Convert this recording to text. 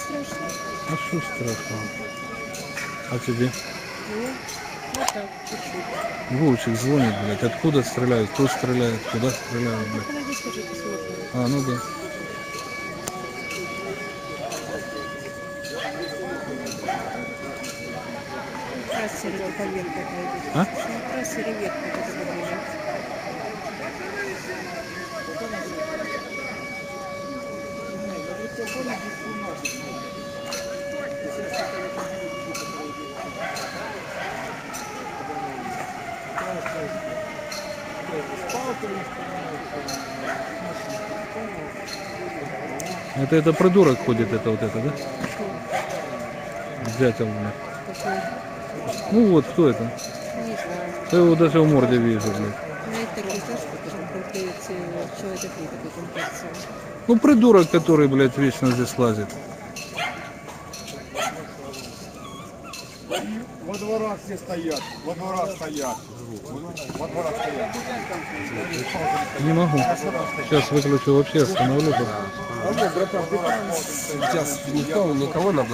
страшно. А что страшного? А тебе? Ну, вот так, чуть-чуть. Звонит, блядь. Откуда стреляют? Кто стреляет? Куда стреляют, блядь? Скажи, посмотрим. А, ну да. А? На трассе это. Это придурок ходит, это вот это, да? Дятел, блядь. Ну вот, кто это? Не знаю. Я его даже в морде вижу, блядь. Ну придурок, который, блядь, вечно здесь лазит. Во дворах все стоят, во дворах стоят. Во дворах стоят. Не могу. Сейчас выключу вообще, остановлю. Сейчас никто, никого на